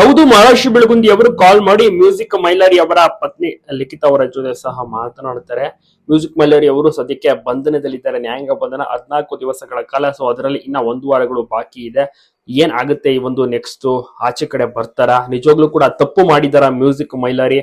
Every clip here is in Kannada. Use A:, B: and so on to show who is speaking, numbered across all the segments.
A: ಹೌದು ಮಹಾರಾಷ್ಟ್ರ ಬೆಳಗುಂದಿ ಅವರು ಕಾಲ್ ಮಾಡಿ ಮ್ಯೂಸಿಕ್ ಮೈಲಾರಿ ಅವರ ಪತ್ನಿ ಲಿಖಿತ ಅವರ ಜೊತೆ ಸಹ ಮಾತನಾಡುತ್ತಾರೆ. ಮ್ಯೂಸಿಕ್ ಮೈಲಾರಿ ಅವರು ಸದ್ಯಕ್ಕೆ ಬಂಧನದಲ್ಲಿದ್ದಾರೆ. ನ್ಯಾಯಾಂಗ ಬಂಧನ ಹದಿನಾಲ್ಕು ದಿವಸಗಳ ಕಾಲ ಸೊ ಅದರಲ್ಲಿ ಇನ್ನ ಒಂದು ವಾರಗಳು ಬಾಕಿ ಇದೆ. ಏನ್ ಆಗುತ್ತೆ ಈ ಒಂದು ನೆಕ್ಸ್ಟ್ ಆಚೆ ಕಡೆ ಬರ್ತಾರ? ನಿಜವಾಗ್ಲೂ ಕೂಡ ತಪ್ಪು ಮಾಡಿದಾರ ಮ್ಯೂಸಿಕ್ ಮೈಲಾರಿ?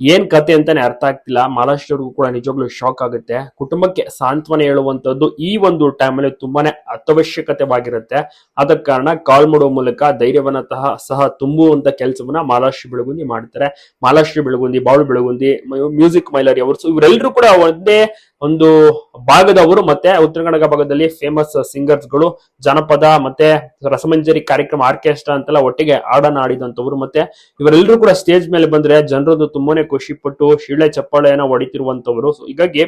A: ಏನ್ ಕತೆ ಅಂತಾನೆ ಅರ್ಥ ಆಗ್ತಿಲ್ಲ. ಮಹಾರಾಷ್ಟ್ರವ್ರಿಗೂ ಕೂಡ ನಿಜವಾಗ್ಲೂ ಶಾಕ್ ಆಗುತ್ತೆ. ಕುಟುಂಬಕ್ಕೆ ಸಾಂತ್ವನ ಹೇಳುವಂತದ್ದು ಈ ಒಂದು ಟೈಮಲ್ಲಿ ತುಂಬಾನೇ ಅತ್ಯವಶ್ಯಕತೆವಾಗಿರುತ್ತೆ. ಆದ ಕಾರಣ ಕಾಲ್ ಮಾಡುವ ಮೂಲಕ ಧೈರ್ಯವನ್ನ ತಹ ಸಹ ತುಂಬುವಂತ ಕೆಲಸವನ್ನ ಮಹಾರಾಷ್ಟ್ರ ಬೆಳಗುಂದಿ ಮಾಡ್ತಾರೆ. ಮಹಾರಾಷ್ಟ್ರ ಬೆಳಗುಂದಿ, ಬಾಳು ಬೆಳಗುಂದಿ ಮ್ಯೂಸಿಕ್ ಮೈಲರಿ ಅವರು. ಸೊ ಇವರೆಲ್ಲರೂ ಕೂಡ ಒಂದೇ ಒಂದು ಭಾಗದವರು ಮತ್ತೆ ಉತ್ತರ ಕನ್ನಡ ಭಾಗದಲ್ಲಿ ಫೇಮಸ್ ಸಿಂಗರ್ಸ್ಗಳು, ಜನಪದ ಮತ್ತೆ ರಸಮಂಜರಿ ಕಾರ್ಯಕ್ರಮ ಆರ್ಕೆಸ್ಟ್ರಾ ಅಂತೆಲ್ಲ ಒಟ್ಟಿಗೆ ಹಾಡನ್ನ ಆಡಿದಂತವ್ರು ಮತ್ತೆ ಇವರೆಲ್ಲರೂ ಕೂಡ ಸ್ಟೇಜ್ ಮೇಲೆ ಬಂದ್ರೆ ಜನರದ್ದು ತುಂಬಾನೇ ಖುಷಿ ಪಟ್ಟು ಶಿಳೆ ಚಪ್ಪಾಳೆಯನ್ನ ಹೊಡಿತಿರುವಂತವ್ರು ಸೊ ಹೀಗಾಗಿ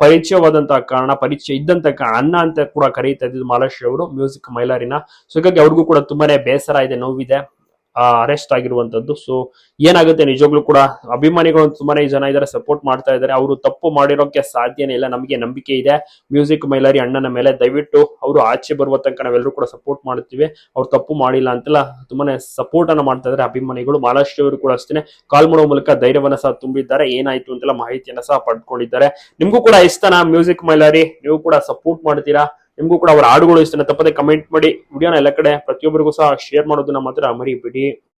A: ಪರಿಚಯವಾದಂತಹ ಕಾರಣ, ಪರಿಚಯ ಇದ್ದಂತ ಅಣ್ಣ ಅಂತ ಕೂಡ ಕರೀತಾ ಇದ್ದಿದ್ದು ಮಾಲಾಶ್ರೀ ಅವರು, ಮ್ಯೂಸಿಕ್ ಮೈಲಾರಿನ. ಸೊ ಹೀಗಾಗಿ ಅವ್ರಿಗೂ ಕೂಡ ತುಂಬಾನೇ ಬೇಸರ ಇದೆ, ನೋವಿದೆ. ಅರೆಸ್ಟ್ ಆಗಿರುವಂತದ್ದು. ಸೊ ಏನಾಗುತ್ತೆ ನಿಜವಾಗ್ಲೂ ಕೂಡ ಅಭಿಮಾನಿಗಳು ತುಂಬಾನೇ ಜನ ಇದ್ದಾರೆ ಸಪೋರ್ಟ್ ಮಾಡ್ತಾ ಇದ್ದಾರೆ ಅವರು ತಪ್ಪು ಮಾಡಿರೋಕೆ ಸಾಧ್ಯನೇ ಇಲ್ಲ, ನಮಗೆ ನಂಬಿಕೆ ಇದೆ. ಮ್ಯೂಸಿಕ್ ಮೈಲಾರಿ ಅಣ್ಣನ ಮೇಲೆ ದಯವಿಟ್ಟು ಅವರು ಆಚೆ ಬರುವ ತನಕ ನಾವೆಲ್ಲರೂ ಕೂಡ ಸಪೋರ್ಟ್ ಮಾಡ್ತೀವಿ. ಅವ್ರು ತಪ್ಪು ಮಾಡಿಲ್ಲ ಅಂತೆಲ್ಲ ತುಂಬಾನೇ ಸಪೋರ್ಟ್ ಅನ್ನ ಮಾಡ್ತಾ ಇದ್ದಾರೆ ಅಭಿಮಾನಿಗಳು. ಮಹಾರಾಷ್ಟ್ರ ಅವರು ಕೂಡ ಅಷ್ಟೇ ಕಾಲ್ ಮಾಡೋ ಮೂಲಕ ಧೈರ್ಯವನ್ನ ಸಹ ತುಂಬಿದ್ದಾರೆ. ಏನಾಯ್ತು ಅಂತೆಲ್ಲ ಮಾಹಿತಿಯನ್ನ ಸಹ ಪಡ್ಕೊಂಡಿದ್ದಾರೆ. ನಿಮ್ಗೂ ಕೂಡ ಇಷ್ಟನಾ ಮ್ಯೂಸಿಕ್ ಮೈಲಾರಿ? ನೀವು ಕೂಡ ಸಪೋರ್ಟ್ ಮಾಡ್ತೀರಾ? ನಿಮ್ಗೂ ಕೂಡ ಅವರ ಹಾಡುಗಳು ಇಷ್ಟನ ತಪ್ಪದೆ ಕಮೆಂಟ್ ಮಾಡಿ. ವಿಡಿಯೋನ ಎಲ್ಲ ಕಡೆ ಪ್ರತಿಯೊಬ್ಬರಿಗೂ ಸಹ ಶೇರ್ ಮಾಡೋದನ್ನ ಮಾತ್ರ ಮರಿಬೇಡಿ.